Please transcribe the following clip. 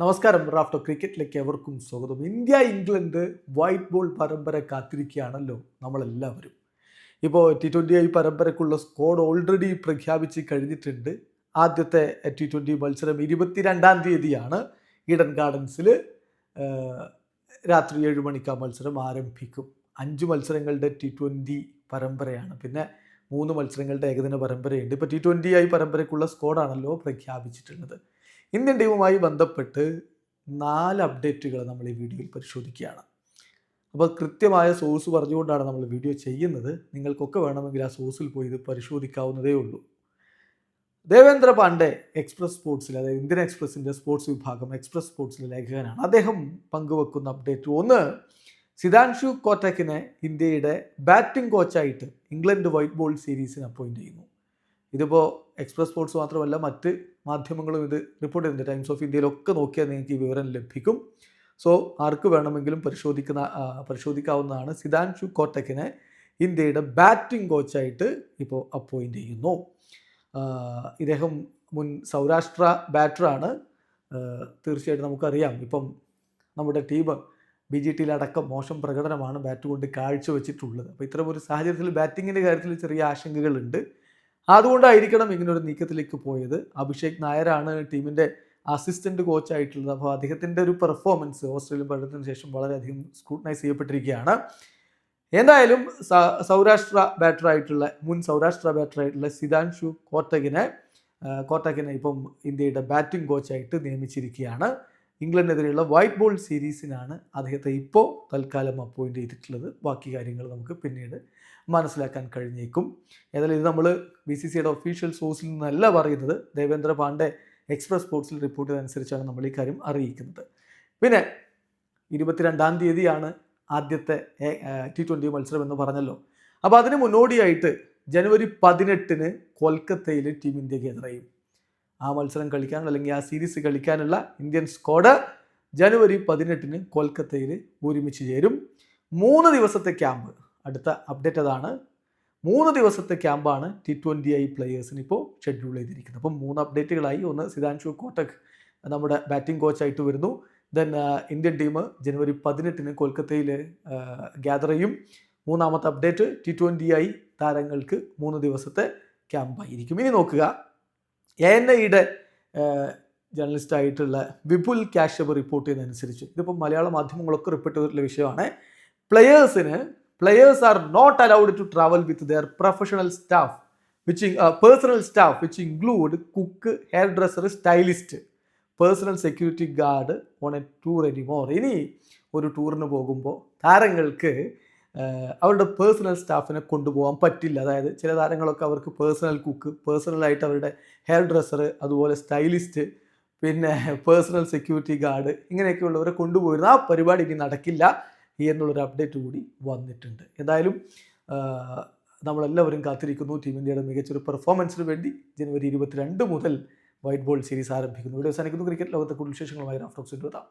നമസ്കാരം റാഫ്റ്റോ ക്രിക്കറ്റിലേക്ക് എവർക്കും സ്വാഗതം. India England white ball പരമ്പര കാത്തിരിക്കുകയാണല്ലോ നമ്മളെല്ലാവരും. ഇപ്പോൾ ടി ട്വന്റി ഐ പരമ്പരക്കുള്ള സ്കോഡ് ഓൾറെഡി പ്രഖ്യാപിച്ച് കഴിഞ്ഞിട്ടുണ്ട്. ആദ്യത്തെ ടി ട്വന്റി മത്സരം ഇരുപത്തിരണ്ടാം തീയതിയാണ് ഈഡൻ ഗാർഡൻസിൽ രാത്രി ഏഴ് മണിക്ക് ആ മത്സരം ആരംഭിക്കും. അഞ്ച് മത്സരങ്ങളുടെ ടി ട്വന്റി പരമ്പരയാണ്. പിന്നെ മൂന്ന് മത്സരങ്ങളുടെ ഏകദിന പരമ്പരയുണ്ട്. ഇപ്പോൾ ടി ട്വന്റി ഐ പരമ്പരയ്ക്കുള്ള സ്കോഡാണല്ലോ പ്രഖ്യാപിച്ചിട്ടുള്ളത്. ഇന്ത്യൻ ടീമുമായി ബന്ധപ്പെട്ട് നാല് അപ്ഡേറ്റുകൾ നമ്മൾ ഈ വീഡിയോയിൽ പരിശോധിക്കുകയാണ്. അപ്പോൾ കൃത്യമായ സോഴ്സ് പറഞ്ഞുകൊണ്ടാണ് നമ്മൾ വീഡിയോ ചെയ്യുന്നത്. നിങ്ങൾക്കൊക്കെ വേണമെങ്കിൽ ആ സോഴ്സിൽ പോയി ഇത് പരിശോധിക്കാവുന്നതേ ഉള്ളൂ. ദേവേന്ദ്ര പാണ്ഡെ എക്സ്പ്രസ് സ്പോർട്സിൽ അതായത് ഇന്ത്യൻ എക്സ്പ്രസിന്റെ സ്പോർട്സ് വിഭാഗം എക്സ്പ്രസ് സ്പോർട്സിലെ ലേഖകനാണ്. അദ്ദേഹം പങ്കുവെക്കുന്ന അപ്ഡേറ്റ് ഒന്ന് സിതാൻഷു കോട്ടക്കിനെ ഇന്ത്യയുടെ ബാറ്റിംഗ് കോച്ചായിട്ട് ഇംഗ്ലണ്ട് വൈറ്റ് ബോൾ സീരീസിന് അപ്പോയിന്റ് ചെയ്യുന്നു. ഇതിപ്പോൾ എക്സ്പ്രസ് സ്പോർട്സ് മാത്രമല്ല മറ്റ് മാധ്യമങ്ങളും ഇത് റിപ്പോർട്ട് ചെയ്തിട്ടുണ്ട്. ടൈംസ് ഓഫ് ഇന്ത്യയിലൊക്കെ നോക്കിയാൽ നിങ്ങൾക്ക് ഈ വിവരം ലഭിക്കും. സോ ആർക്ക് വേണമെങ്കിലും പരിശോധിക്കുന്ന പരിശോധിക്കാവുന്നതാണ് സിദാൻഷു കോട്ടക്കിനെ ഇന്ത്യയുടെ ബാറ്റിംഗ് കോച്ചായിട്ട് ഇപ്പോൾ അപ്പോയിന്റ് ചെയ്യുന്നു. ഇദ്ദേഹം മുൻ സൗരാഷ്ട്ര ബാറ്ററാണ് തീർച്ചയായിട്ടും നമുക്കറിയാം. ഇപ്പം നമ്മുടെ ടീം ബി ജി ടിയിലടക്കം മോശം പ്രകടനമാണ് ബാറ്റ് കൊണ്ട് കാഴ്ചവെച്ചിട്ടുള്ളത്. അപ്പോൾ ഇത്തരം ഒരു സാഹചര്യത്തിൽ ബാറ്റിങ്ങിന്റെ കാര്യത്തിൽ ചെറിയ ആശങ്കകളുണ്ട്. അതുകൊണ്ടായിരിക്കണം ഇങ്ങനെ ഒരു നീക്കത്തിലേക്ക് പോയത്. അഭിഷേക് നായരാണ് ടീമിന്റെ അസിസ്റ്റന്റ് കോച്ചായിട്ടുള്ളത് അപ്പോൾ അദ്ദേഹത്തിന്റെ ഒരു പെർഫോമൻസ് ഓസ്ട്രേലിയൻ പര്യടനത്തിന് ശേഷം വളരെയധികം സ്ക്രൂട്ടനൈസ് ചെയ്യപ്പെട്ടിരിക്കുകയാണ്. എന്തായാലും സൗരാഷ്ട്ര ബാറ്ററായിട്ടുള്ള മുൻ സൗരാഷ്ട്ര ബാറ്ററായിട്ടുള്ള സിതാൻഷു കോട്ടകിനെ കോട്ടകിനെ ഇപ്പം ഇന്ത്യയുടെ ബാറ്റിംഗ് കോച്ചായിട്ട് നിയമിച്ചിരിക്കുകയാണ്. ഇംഗ്ലണ്ടിനെതിരെയുള്ള വൈറ്റ് ബോൾ സീരീസിനാണ് അദ്ദേഹത്തെ ഇപ്പോൾ തൽക്കാലം അപ്പോയിന്റ് ചെയ്തിട്ടുള്ളത്. ബാക്കി കാര്യങ്ങൾ നമുക്ക് പിന്നീട് മനസ്സിലാക്കാൻ കഴിഞ്ഞേക്കും. ഏതായാലും ഇത് നമ്മൾ ബി സി സിയുടെ ഒഫീഷ്യൽ സോഴ്സിൽ നിന്നല്ല പറയുന്നത്. ദേവേന്ദ്ര പാണ്ഡെ എക്സ്പ്രസ് സ്പോർട്സിൽ റിപ്പോർട്ട് ചെയ്തനുസരിച്ചാണ് നമ്മൾ ഈ കാര്യം അറിയിക്കുന്നത്. പിന്നെ ഇരുപത്തിരണ്ടാം തീയതിയാണ് ആദ്യത്തെ ടി ട്വന്റി മത്സരം എന്ന് പറഞ്ഞല്ലോ. അപ്പോൾ അതിന് മുന്നോടിയായിട്ട് ജനുവരി പതിനെട്ടിന് കൊൽക്കത്തയിൽ ടീം ഇന്ത്യയ്ക്ക് എതിരെയും. ആ മത്സരം കളിക്കാനുള്ള അല്ലെങ്കിൽ ആ സീരീസ് കളിക്കാനുള്ള ഇന്ത്യൻ സ്ക്വാഡ് ജനുവരി പതിനെട്ടിന് കൊൽക്കത്തയിൽ ഒരുമിച്ച് ചേരും. മൂന്ന് ദിവസത്തെ ക്യാമ്പ് അടുത്ത അപ്ഡേറ്റ് അതാണ്. മൂന്ന് ദിവസത്തെ ക്യാമ്പാണ് ടി ട്വന്റി ഐ പ്ലെയേഴ്സിന് ഇപ്പോൾ ഷെഡ്യൂൾ ചെയ്തിരിക്കുന്നത്. അപ്പം മൂന്ന് അപ്ഡേറ്റുകളായി ഒന്ന് സിതാൻഷു കോട്ടക് നമ്മുടെ ബാറ്റിംഗ് കോച്ചായിട്ട് വരുന്നു. ദെൻ ഇന്ത്യൻ ടീം ജനുവരി പതിനെട്ടിന് കൊൽക്കത്തയിൽ ഗ്യാദർ ചെയ്യും. മൂന്നാമത്തെ അപ്ഡേറ്റ് ടി ട്വന്റി ഐ താരങ്ങൾക്ക് മൂന്ന് ദിവസത്തെ ക്യാമ്പായിരിക്കും ഇനി നോക്കുക. എ എൻ ഐയുടെ ജേർണലിസ്റ്റ് ആയിട്ടുള്ള വിപുൽ കാശ്യപ് റിപ്പോർട്ട് ചെയ്യുന്നതനുസരിച്ച്. ഇതിപ്പോൾ മലയാള മാധ്യമങ്ങളൊക്കെ റിപ്പോർട്ട് ചെയ്തിട്ടുള്ള വിഷയമാണ്. പ്ലെയേഴ്സിന് players are not allowed to travel with their professional staff which personal staff which include cook hairdresser stylist personal security guard on a tour anymore ഇനി ഒരു ടൂറിന് പോകുമ്പോൾ താരങ്ങൾക്ക് അവരുടെ പേഴ്സണൽ സ്റ്റാഫിനെ കൊണ്ടുപോകാൻ പറ്റില്ല. അതായത് ചില താരങ്ങളൊക്കെ അവർക്ക് പേഴ്സണൽ കുക്ക് പേഴ്സണലായിട്ട് അവരുടെ ഹെയർ ഡ്രസ്സർ അതുപോലെ സ്റ്റൈലിസ്റ്റ് പിന്നെ പേഴ്സണൽ സെക്യൂരിറ്റി ഗാർഡ് ഇങ്ങനെയൊക്കെയുള്ളവരെ കൊണ്ടുപോയിരുന്ന. ആ പരിപാടി ഇനി നടക്കില്ല എന്നുള്ളൊരു അപ്ഡേറ്റ് കൂടി വന്നിട്ടുണ്ട്. എന്തായാലും നമ്മളെല്ലാവരും കാത്തിരിക്കുന്നു. ടീം ഇന്ത്യയുടെ മികച്ചൊരു പെർഫോമൻസിന് വേണ്ടി ജനുവരി ഇരുപത്തിരണ്ട് മുതൽ വൈറ്റ് ബോൾ സീരീസ് ആരംഭിക്കുന്നു. ഇവിടെ അവസാനിക്കുന്നു. ക്രിക്കറ്റ് ലോകത്തെ കൂടുതൽ വിശേഷങ്ങളുമായി റാഫ്റ്റോക്സ് എത്താം